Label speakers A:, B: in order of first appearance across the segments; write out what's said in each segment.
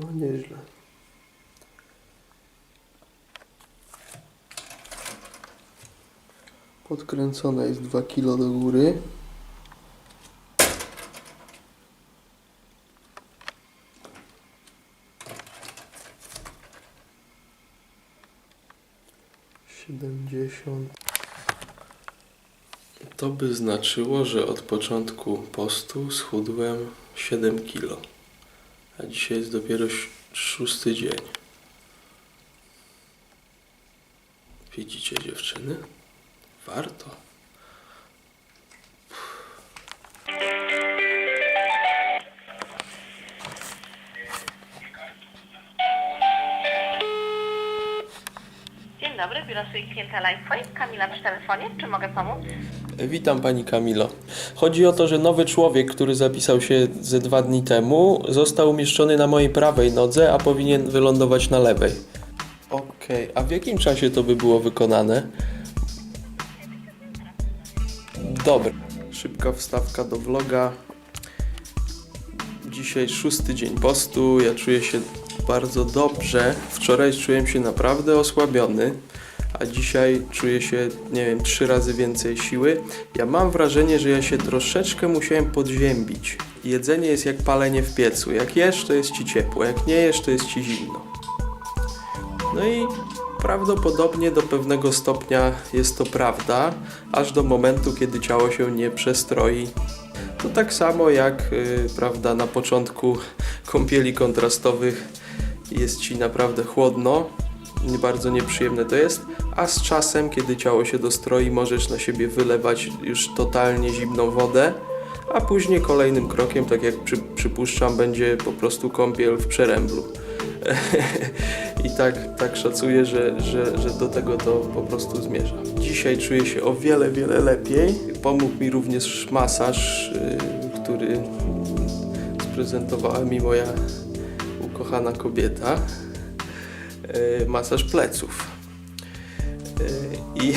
A: No nieźle. Podkręcone jest 2 kg do góry. Siedemdziesiąt. To by znaczyło, że od początku postu schudłem 7 kg. A dzisiaj jest dopiero szósty dzień. Widzicie dziewczyny? Warto.
B: Dzień dobry, biuro klienta Lifeway. Kamila przy telefonie. Czy mogę pomóc?
A: Witam Pani Kamilo. Chodzi o to, że nowy człowiek, który zapisał się ze dwa dni temu, został umieszczony na mojej prawej nodze, a powinien wylądować na lewej. Okej, a w jakim czasie to by było wykonane? Dobra, szybka wstawka do vloga. Dzisiaj szósty dzień postu, ja czuję się bardzo dobrze. Wczoraj czułem się naprawdę osłabiony, a dzisiaj czuję się, nie wiem, trzy razy więcej siły. Ja mam wrażenie, że ja się troszeczkę musiałem podziębić. Jedzenie jest jak palenie w piecu. Jak jesz, to jest ci ciepło, jak nie jesz, to jest ci zimno. No i prawdopodobnie do pewnego stopnia jest to prawda, aż do momentu, kiedy ciało się nie przestroi. To tak samo jak, yy, prawda, na początku kąpieli kontrastowych jest ci naprawdę chłodno, bardzo nieprzyjemne to jest, a z czasem, kiedy ciało się dostroi, możesz na siebie wylewać już totalnie zimną wodę, a później kolejnym krokiem, tak jak przy, przypuszczam, będzie po prostu kąpiel w przeręblu. I tak, tak szacuję, że, że, że do tego to po prostu zmierza. Dzisiaj czuję się o wiele, wiele lepiej. Pomógł mi również masaż, yy, który sprezentowała mi moja ukochana kobieta. Yy, masaż pleców. I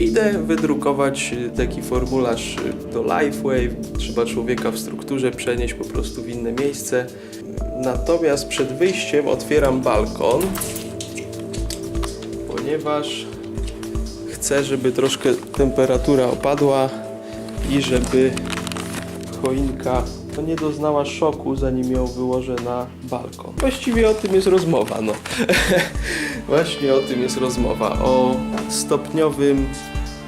A: Idę wydrukować taki formularz do LifeWave. Trzeba człowieka w strukturze przenieść po prostu w inne miejsce. Natomiast przed wyjściem otwieram balkon, ponieważ chcę, żeby troszkę temperatura opadła i żeby choinka no nie doznała szoku, zanim ją wyłożę na balkon. Właściwie o tym jest rozmowa, no. Właśnie o tym jest rozmowa. O stopniowym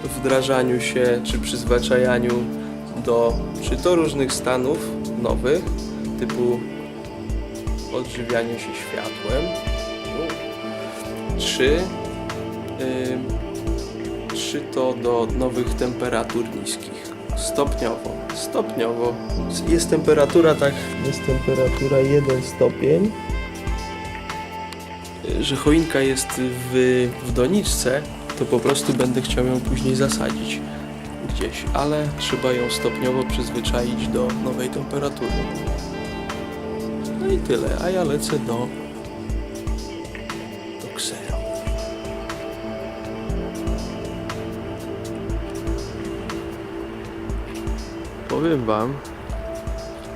A: wdrażaniu się czy przyzwyczajaniu do czy to różnych stanów nowych, typu odżywianie się światłem, czy, ym, czy to do nowych temperatur niskich. Stopniowo, stopniowo. Jest temperatura tak, jest temperatura 1 stopień, że choinka jest w, w doniczce, to po prostu będę chciał ją później zasadzić gdzieś, ale trzeba ją stopniowo przyzwyczaić do nowej temperatury. No i tyle, a ja lecę do do Powiem wam,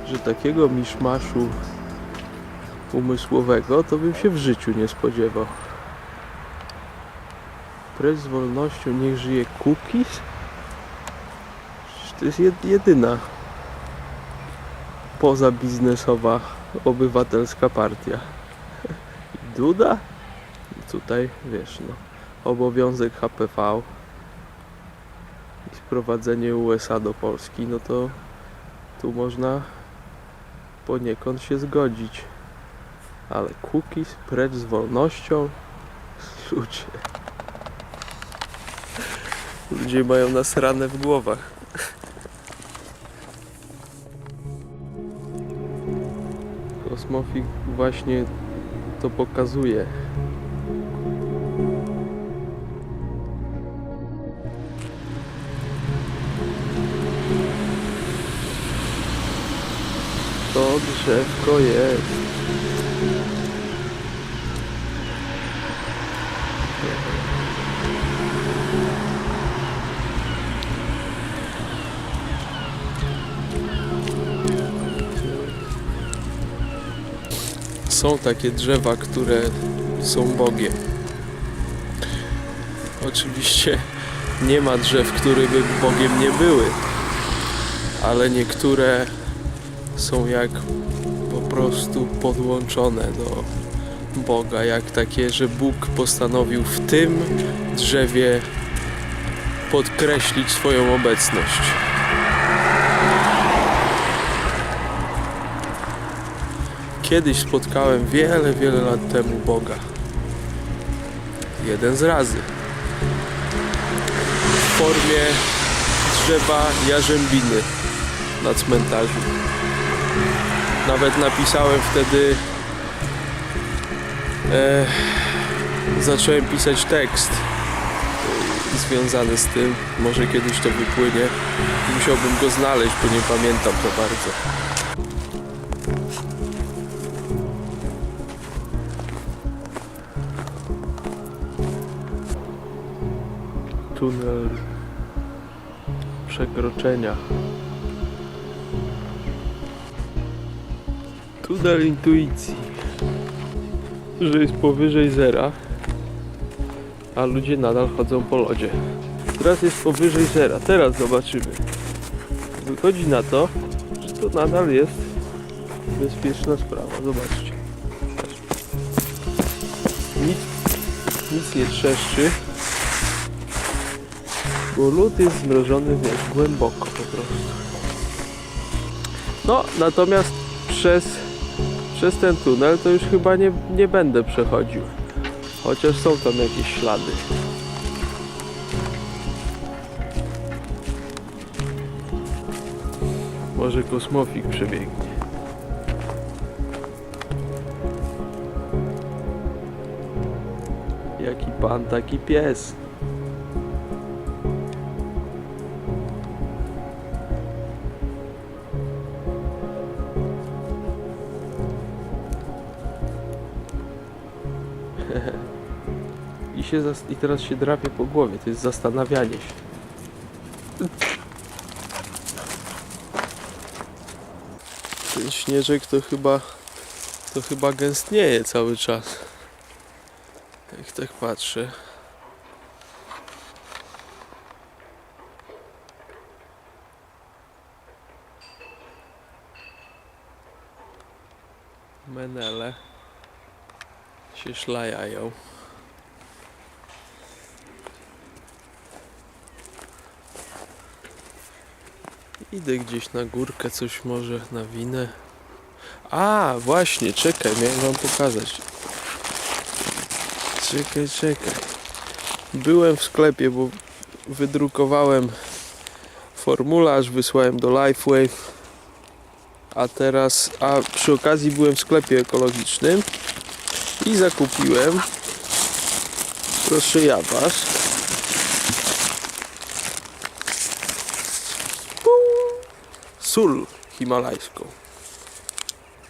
A: że takiego miszmaszu umysłowego to bym się w życiu nie spodziewał. Precz z wolnością, niech żyje cookies? To jest jed- jedyna pozabiznesowa obywatelska partia. Duda? Tutaj wiesz no, obowiązek HPV i sprowadzenie USA do Polski, no to tu można poniekąd się zgodzić. Ale cookies, precz z wolnością. Ludzie. Ludzie mają nas rane w głowach. Kosmofik właśnie to pokazuje. to drzewko jest. Są takie drzewa, które są Bogiem. Oczywiście nie ma drzew, które by Bogiem nie były, ale niektóre są jak po prostu podłączone do Boga, jak takie, że Bóg postanowił w tym drzewie podkreślić swoją obecność. Kiedyś spotkałem wiele, wiele lat temu Boga. Jeden z razy. W formie drzewa jarzębiny na cmentarzu. Nawet napisałem wtedy. E, zacząłem pisać tekst związany z tym. Może kiedyś to wypłynie. Musiałbym go znaleźć, bo nie pamiętam za bardzo. tunel przekroczenia. Tunel intuicji, że jest powyżej zera, a ludzie nadal chodzą po lodzie. Teraz jest powyżej zera, teraz zobaczymy. Wychodzi na to, że to nadal jest bezpieczna sprawa. Zobaczcie. Nic, nic nie trzeszczy. Bo lód jest zmrożony wiesz, głęboko po prostu. No, natomiast przez, przez ten tunel to już chyba nie, nie będę przechodził. Chociaż są tam jakieś ślady. Może kosmofik przebiegnie. Jaki pan, taki pies. Się I teraz się drapie po głowie. To jest zastanawianie się. Ten śnieżek to chyba to chyba gęstnieje cały czas. Jak tak patrzę. Menele się szlajają. Idę gdzieś na górkę, coś może nawinę. A, właśnie, czekaj, miałem wam pokazać. Czekaj, czekaj. Byłem w sklepie, bo wydrukowałem formularz, wysłałem do Lifewave. A teraz, a przy okazji byłem w sklepie ekologicznym i zakupiłem proszę ja was sól himalajską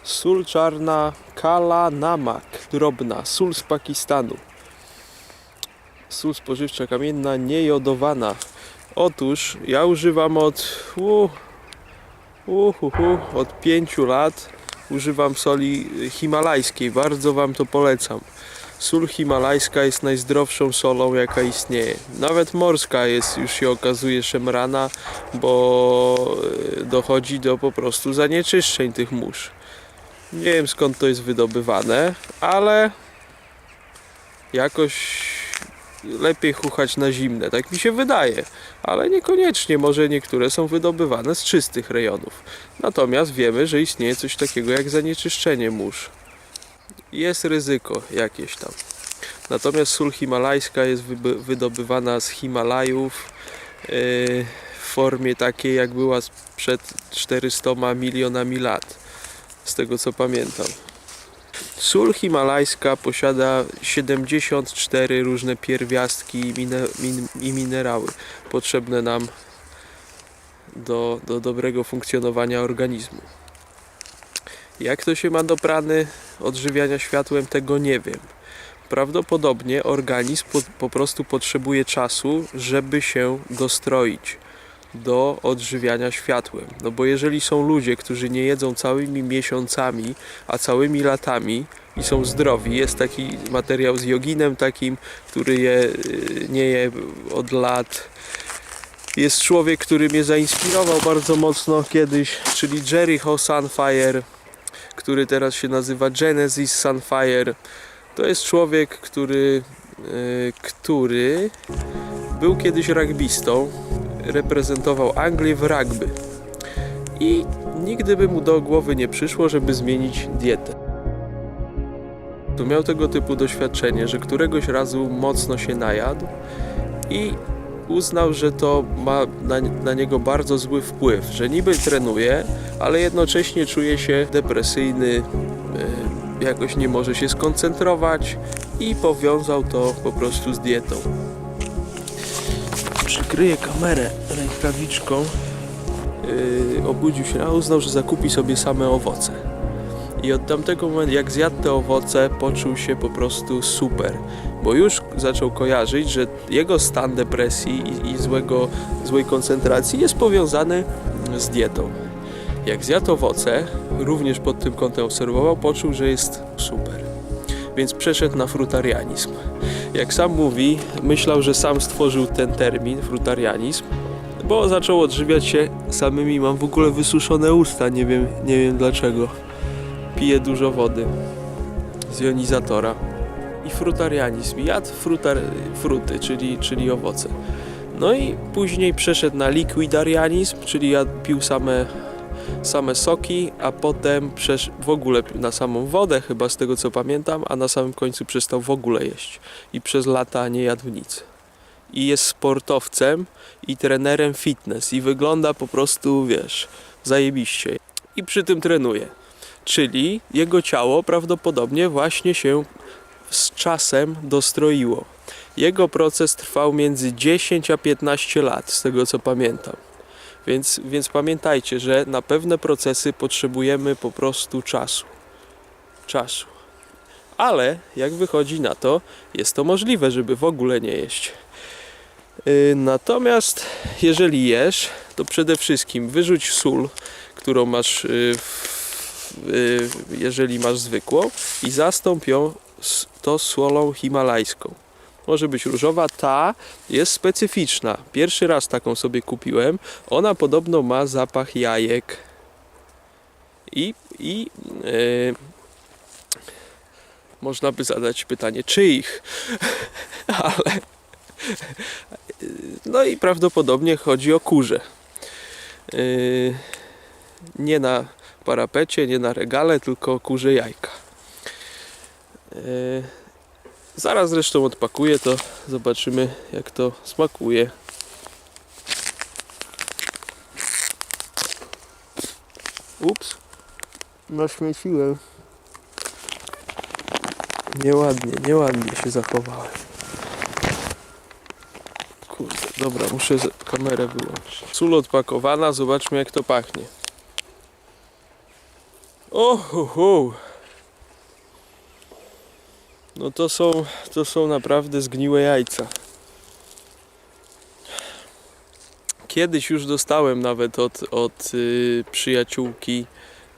A: sól czarna kala namak drobna sól z Pakistanu sól spożywcza kamienna niejodowana otóż ja używam od uh, uh, uh, uh, od 5 lat używam soli himalajskiej. Bardzo Wam to polecam. Sól himalajska jest najzdrowszą solą, jaka istnieje. Nawet morska jest, już się okazuje, szemrana, bo e, dochodzi do po prostu zanieczyszczeń tych mórz. Nie wiem skąd to jest wydobywane, ale jakoś lepiej chuchać na zimne, tak mi się wydaje. Ale niekoniecznie, może niektóre są wydobywane z czystych rejonów. Natomiast wiemy, że istnieje coś takiego jak zanieczyszczenie mórz. Jest ryzyko jakieś tam. Natomiast sól himalajska jest wydobywana z Himalajów yy, w formie takiej, jak była przed 400 milionami lat. Z tego co pamiętam. Sól himalajska posiada 74 różne pierwiastki i minerały potrzebne nam do, do dobrego funkcjonowania organizmu. Jak to się ma do prany odżywiania światłem, tego nie wiem. Prawdopodobnie organizm po, po prostu potrzebuje czasu, żeby się dostroić. do odżywiania światłem. No bo jeżeli są ludzie, którzy nie jedzą całymi miesiącami, a całymi latami i są zdrowi, jest taki materiał z joginem takim, który je, y, nie je od lat. Jest człowiek, który mnie zainspirował bardzo mocno kiedyś, czyli Jericho Sunfire, który teraz się nazywa Genesis Sunfire. To jest człowiek, który, y, który był kiedyś rugbystą, reprezentował Anglię w rugby i nigdy by mu do głowy nie przyszło, żeby zmienić dietę. Tu miał tego typu doświadczenie, że któregoś razu mocno się najadł i uznał, że to ma na, na niego bardzo zły wpływ, że niby trenuje, ale jednocześnie czuje się depresyjny, e, jakoś nie może się skoncentrować i powiązał to po prostu z dietą. Przykryję kamerę rękawiczką. Yy, obudził się, a uznał, że zakupi sobie same owoce. I od tamtego momentu, jak zjadł te owoce, poczuł się po prostu super, bo już zaczął kojarzyć, że jego stan depresji i, i złego, złej koncentracji jest powiązany z dietą. Jak zjadł owoce, również pod tym kątem obserwował, poczuł, że jest super. Więc przeszedł na frutarianizm. Jak sam mówi, myślał, że sam stworzył ten termin, frutarianizm, bo zaczął odżywiać się samymi. Mam w ogóle wysuszone usta, nie wiem, nie wiem dlaczego. Piję dużo wody z jonizatora. I frutarianizm. Jadł frutar, fruty, czyli, czyli owoce. No i później przeszedł na liquidarianizm, czyli jadł, pił same, same soki, a potem przesz w ogóle na samą wodę, chyba z tego co pamiętam, a na samym końcu przestał w ogóle jeść. I przez lata nie jadł nic. I jest sportowcem i trenerem fitness i wygląda po prostu, wiesz, zajebiście. I przy tym trenuje. Czyli jego ciało prawdopodobnie właśnie się z czasem dostroiło. Jego proces trwał między 10 a 15 lat, z tego co pamiętam. Więc, więc pamiętajcie, że na pewne procesy potrzebujemy po prostu czasu. Czasu. Ale jak wychodzi na to, jest to możliwe, żeby w ogóle nie jeść. Yy, Natomiast jeżeli jesz, to przede wszystkim wyrzuć sól, którą masz, yy, w, jeżeli masz zwykłą, i zastąp ją to solą himalajską. Może być różowa, ta jest specyficzna. Pierwszy raz taką sobie kupiłem. Ona podobno ma zapach jajek. I, i yy, można by zadać pytanie, czyich? Ale no i prawdopodobnie chodzi o kurze. Yy, nie na parapecie, nie na regale, tylko kurze jajka. Yy, zaraz zresztą odpakuję to, zobaczymy jak to smakuje. Ups, naśmieciłem. Nieładnie, nieładnie się zachowałem. Kurde, dobra, muszę kamerę wyłączyć. Sól odpakowana, zobaczmy jak to pachnie. O, hu, hu. No to są, to są naprawdę zgniłe jajca. Kiedyś już dostałem nawet od, od y, przyjaciółki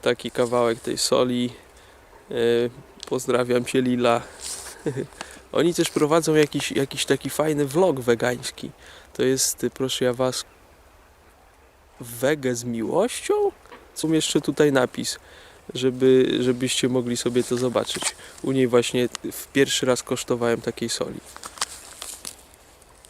A: taki kawałek tej soli. Y, pozdrawiam Cię Lila. Oni też prowadzą jakiś, jakiś taki fajny vlog wegański. To jest, y, proszę ja was, wege z miłością? Co jeszcze tutaj napis, żeby, żebyście mogli sobie to zobaczyć. U niej właśnie w pierwszy raz kosztowałem takiej soli.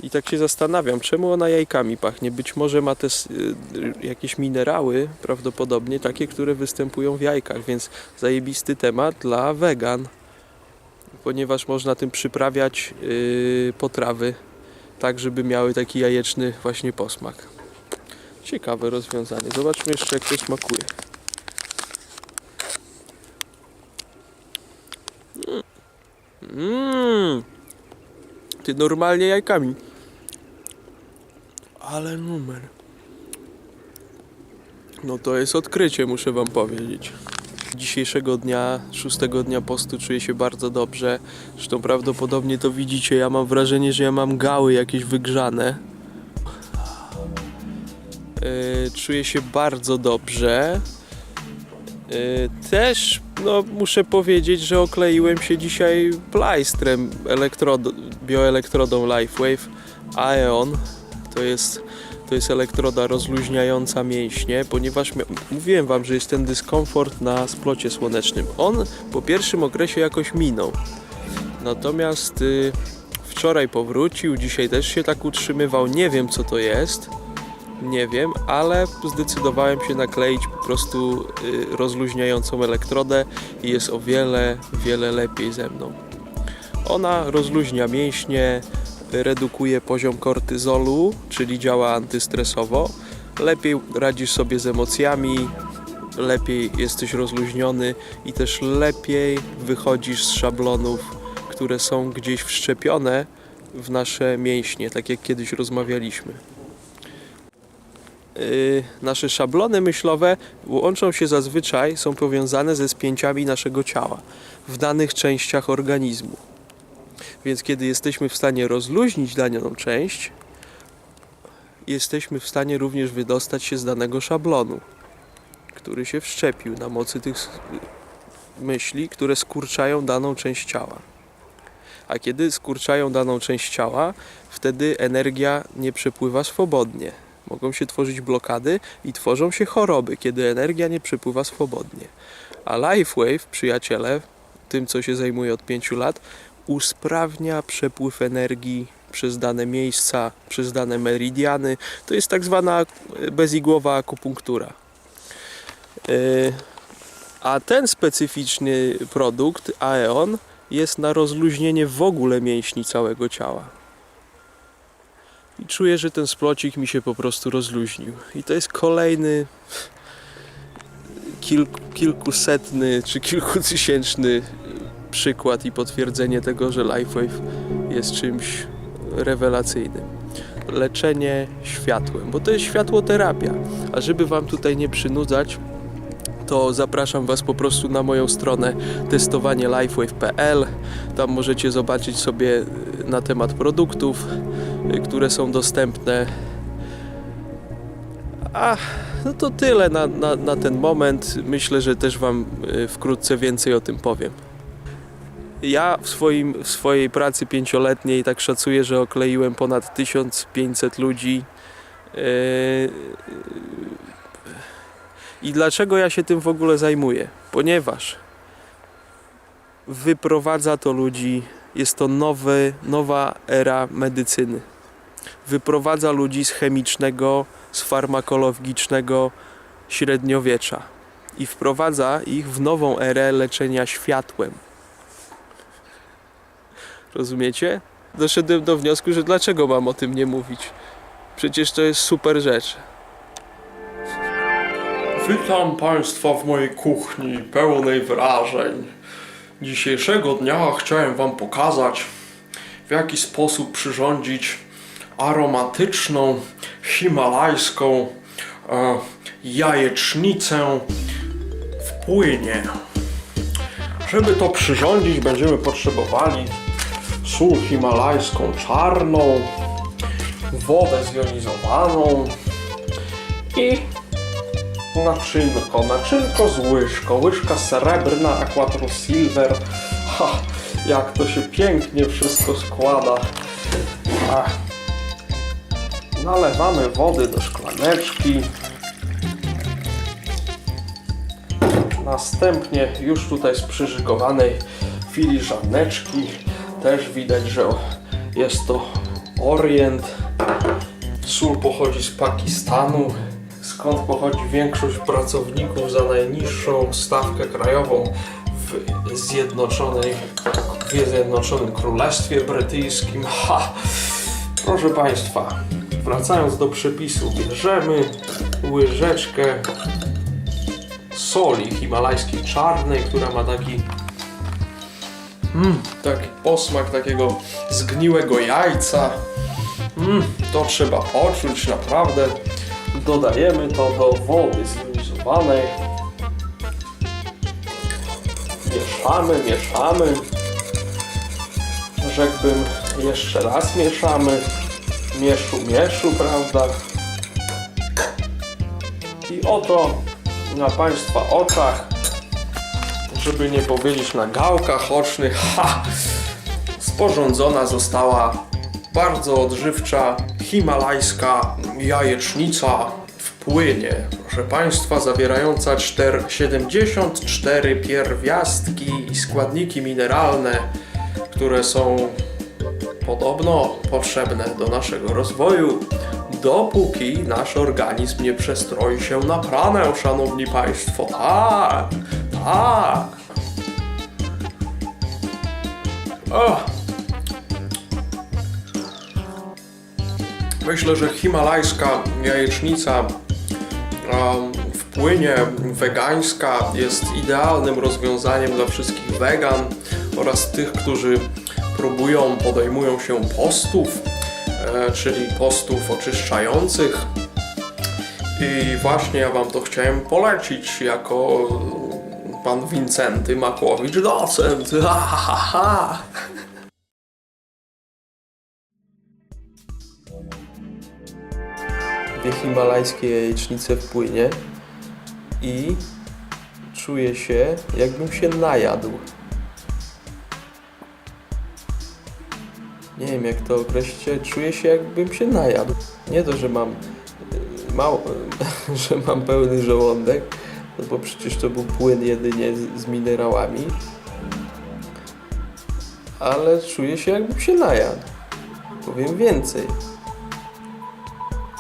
A: I tak się zastanawiam, czemu ona jajkami pachnie. Być może ma też y, jakieś minerały, prawdopodobnie takie, które występują w jajkach, więc zajebisty temat dla wegan ponieważ można tym przyprawiać yy, potrawy tak, żeby miały taki jajeczny właśnie posmak. Ciekawe rozwiązanie. Zobaczmy jeszcze jak to smakuje. Mmm. Ty normalnie jajkami. Ale numer. No to jest odkrycie, muszę wam powiedzieć dzisiejszego dnia, szóstego dnia postu czuję się bardzo dobrze. Zresztą prawdopodobnie to widzicie, ja mam wrażenie, że ja mam gały jakieś wygrzane. Yy, czuję się bardzo dobrze. Yy, też no, muszę powiedzieć, że okleiłem się dzisiaj plajstrem elektrod- bioelektrodą LifeWave Aeon. To jest, to jest elektroda rozluźniająca mięśnie, ponieważ mówiłem Wam, że jest ten dyskomfort na splocie słonecznym. On po pierwszym okresie jakoś minął. Natomiast y, wczoraj powrócił, dzisiaj też się tak utrzymywał. Nie wiem co to jest. Nie wiem, ale zdecydowałem się nakleić po prostu y, rozluźniającą elektrodę i jest o wiele, wiele lepiej ze mną. Ona rozluźnia mięśnie, redukuje poziom kortyzolu, czyli działa antystresowo. Lepiej radzisz sobie z emocjami, lepiej jesteś rozluźniony i też lepiej wychodzisz z szablonów, które są gdzieś wszczepione w nasze mięśnie, tak jak kiedyś rozmawialiśmy. Yy, nasze szablony myślowe łączą się zazwyczaj, są powiązane ze spięciami naszego ciała w danych częściach organizmu. Więc kiedy jesteśmy w stanie rozluźnić daną część, jesteśmy w stanie również wydostać się z danego szablonu, który się wszczepił na mocy tych s- myśli, które skurczają daną część ciała. A kiedy skurczają daną część ciała, wtedy energia nie przepływa swobodnie. Mogą się tworzyć blokady i tworzą się choroby, kiedy energia nie przepływa swobodnie. A LifeWave, przyjaciele, tym co się zajmuje od 5 lat, usprawnia przepływ energii przez dane miejsca, przez dane meridiany. To jest tak zwana e, bezigłowa akupunktura. Yy, A ten specyficzny produkt, Aeon, jest na rozluźnienie w ogóle mięśni całego ciała. I czuję, że ten splocik mi się po prostu rozluźnił. I to jest kolejny kilku, kilkusetny czy kilkutysięczny przykład i potwierdzenie tego, że LifeWave jest czymś rewelacyjnym. Leczenie światłem, bo to jest światłoterapia. A żeby Wam tutaj nie przynudzać, to zapraszam Was po prostu na moją stronę testowanielifewave.pl. Tam możecie zobaczyć sobie y, na temat produktów, y, które są dostępne. A, no to tyle na, na, na ten moment. Myślę, że też Wam y, wkrótce więcej o tym powiem. Ja w, swoim, w swojej pracy pięcioletniej tak szacuję, że okleiłem ponad 1500 ludzi. Yy, I dlaczego ja się tym w ogóle zajmuję? Ponieważ wyprowadza to ludzi, jest to nowy, nowa era medycyny. Wyprowadza ludzi z chemicznego, z farmakologicznego średniowiecza i wprowadza ich w nową erę leczenia światłem. Rozumiecie? Doszedłem do wniosku, że dlaczego mam o tym nie mówić? Przecież to jest super rzecz. Witam Państwa w mojej kuchni pełnej wrażeń. Dzisiejszego dnia chciałem Wam pokazać, w jaki sposób przyrządzić aromatyczną, himalajską e, jajecznicę w płynie. Żeby to przyrządzić, będziemy potrzebowali sól himalajską czarną, wodę zjonizowaną i naczynko. Naczynko z łyżką. Łyżka srebrna, Aquatro Silver. Ha, jak to się pięknie wszystko składa. Ach. Nalewamy wody do szklaneczki. Następnie już tutaj z przyżygowanej filiżaneczki też widać, że jest to Orient. Sól pochodzi z Pakistanu, skąd pochodzi większość pracowników za najniższą stawkę krajową w Zjednoczonej, w Zjednoczonym Królestwie Brytyjskim. Ha! Proszę Państwa, wracając do przepisu, bierzemy łyżeczkę soli himalajskiej czarnej, która ma taki mm, taki posmak takiego zgniłego jajca. Mm, to trzeba poczuć naprawdę. Dodajemy to do wody zjonizowanej. Mieszamy, mieszamy. Rzekłbym jeszcze raz mieszamy. Mieszu, mieszu, prawda? I oto na Państwa oczach, żeby nie powiedzieć na gałkach ocznych, ha, sporządzona została bardzo odżywcza himalajska jajecznica w płynie. Proszę Państwa, zawierająca czter- 74 pierwiastki i składniki mineralne, które są podobno potrzebne do naszego rozwoju, dopóki nasz organizm nie przestroi się na pranę, szanowni państwo. Tak, tak. O. Myślę, że himalajska jajecznica em, w płynie wegańska jest idealnym rozwiązaniem dla wszystkich wegan oraz tych, którzy próbują, podejmują się postów, e, czyli postów oczyszczających. I właśnie ja Wam to chciałem polecić jako pan Wincenty Makłowicz, docent. Ha, ha, ha, ha. Dwie himalajskie jajecznice w płynie i czuję się, jakbym się najadł. Nie wiem jak to określić, czuję się jakbym się najadł. Nie to, że mam y, mało, że mam pełny żołądek, no bo przecież to był płyn jedynie z, z minerałami. Ale czuję się jakbym się najadł. Powiem więcej.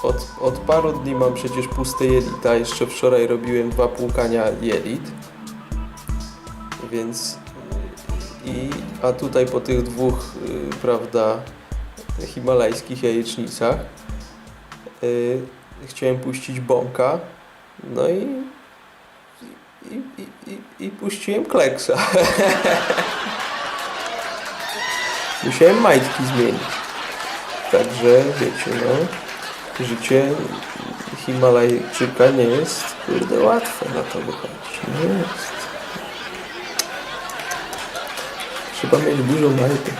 A: Od, od paru dni mam przecież puste jelita. Jeszcze wczoraj robiłem dwa płukania jelit. Więc i, a tutaj po tych dwóch, y, prawda, himalajskich jajecznicach y, chciałem puścić bąka, no i i, i, i, i puściłem kleksa. Musiałem majtki zmienić. Także wiecie, no, życie Himalajczyka nie jest kurde łatwe na to wychodzić. Nie jest. Trzeba mieć dużo majtek.